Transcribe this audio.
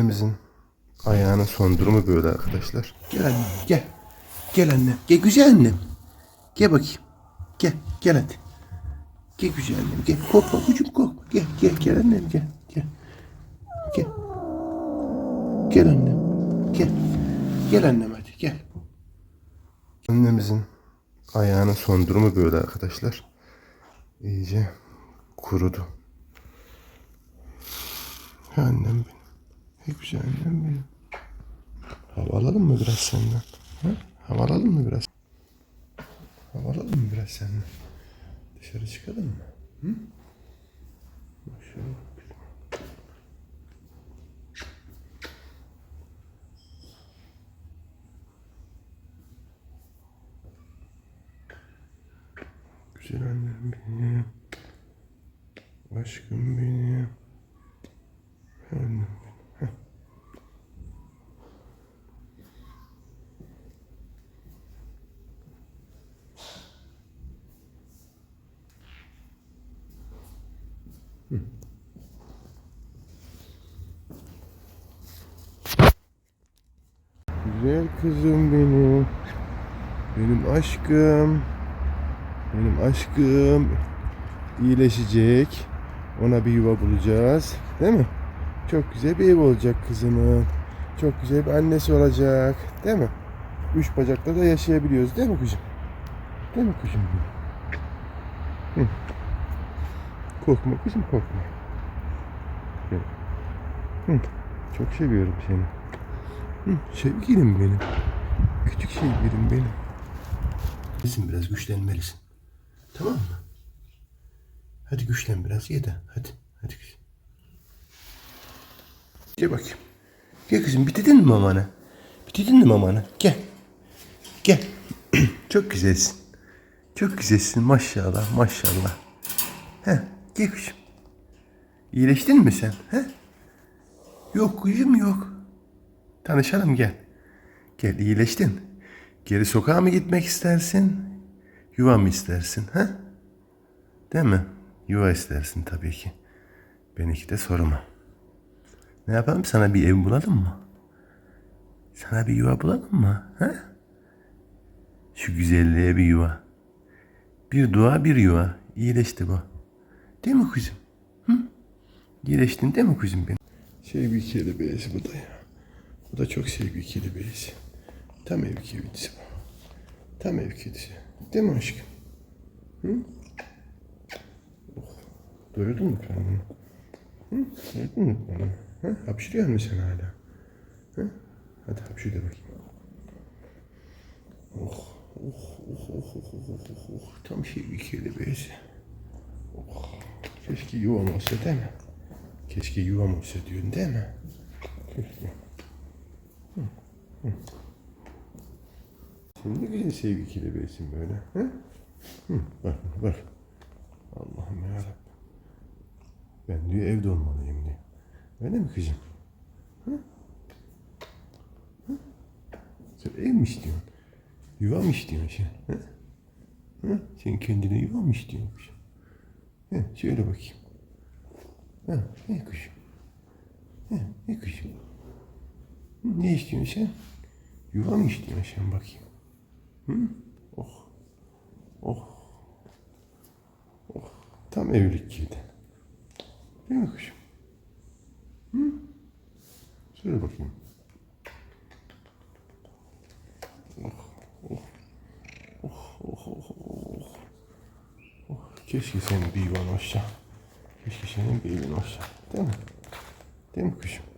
Annemizin ayağının son durumu böyle arkadaşlar. Gel annem gel. Gel annem. Gel güzel annem. Gel bakayım. Gel gel hadi. Gel güzel annem gel. Korkma kucum korkma. Gel gel gel annem gel. Gel. Gel. Gel annem. Gel. Gel annem hadi gel. Annemizin ayağının son durumu böyle arkadaşlar. İyice kurudu. Annem benim. Ne güzel benim. Hava alalım mı biraz senden? Ha? Hava alalım mı biraz? Hava alalım mı biraz senden? Dışarı çıkalım mı? Hı? Bak. Güzel annem benim. Aşkım benim. Annem Güzel kızım benim. Benim aşkım. Benim aşkım iyileşecek. Ona bir yuva bulacağız. Değil mi? Çok güzel bir ev olacak kızımın. Çok güzel bir annesi olacak. Değil mi? Üç bacakta da yaşayabiliyoruz. Değil mi kuzum? Değil mi kuzum? Hı. Korkma kızım korkma. Hı. Çok seviyorum seni. Hı. Sevgilim benim. Küçük sevgilim benim. Bizim biraz güçlenmelisin. Tamam mı? Hadi güçlen biraz ye de. Hadi. Hadi kızım. Gel bakayım. Gel kızım bitirdin mi mamanı? Bitirdin mi mamanı? Gel. Gel. Çok güzelsin. Çok güzelsin maşallah maşallah. He, gel kızım. İyileştin mi sen? He? Yok kuzum yok. Tanışalım gel. Gel iyileştin. Geri sokağa mı gitmek istersin? Yuva mı istersin? Ha? Değil mi? Yuva istersin tabii ki. Benimki de soruma. Ne yapalım sana bir ev bulalım mı? Sana bir yuva bulalım mı? Ha? Şu güzelliğe bir yuva. Bir dua bir yuva. İyileşti bu. Değil mi kuzum? Hı? İyileştin değil mi kuzum benim? Sevgi kelebeği bu da ya. Bu da çok sevgi kelebeği. Tam ev kedisi bu. Tam ev kedisi. Değil mi aşkım? Hı? Oh. Doyurdun mu karnını? Hı? Doyurdun mu karnını? Ha? Hapşırıyor musun sen hala? Hı? Hadi hapşır de bakayım. Oh. Oh, oh, oh, oh, oh, oh, oh, oh. Tam sevgi kelebeği. Oh. Keşke yuvam olsa değil mi? Keşke yuvam olsa diyorsun değil mi? Keşke. Ne güzel sevgi kelebeğisin böyle. Hı? Hı, bak bak. Allah'ım yarabbim. Ben diyor evde olmalıyım diyor. Öyle mi kızım? Hı? Hı? Sen ev mi istiyorsun? Yuva istiyorsun sen? Hı? Hı? Sen kendine yuva mı istiyorsun? Hı, şöyle bakayım. Ha, ne kuşum? Ha, ne kuşum? Ne istiyorsun sen? Yuva mı istiyorsun sen bakayım? Hı? Oh. Oh. Oh. Tam evlilik kedi. Değil mi kuşum? Hı? Söyle bakayım. Oh. Oh. Oh. Oh. Oh. Oh. Oh. Keşke senin bir yuvan olsa. Keşke senin bir evin olsa. Değil mi? Değil mi kuşum?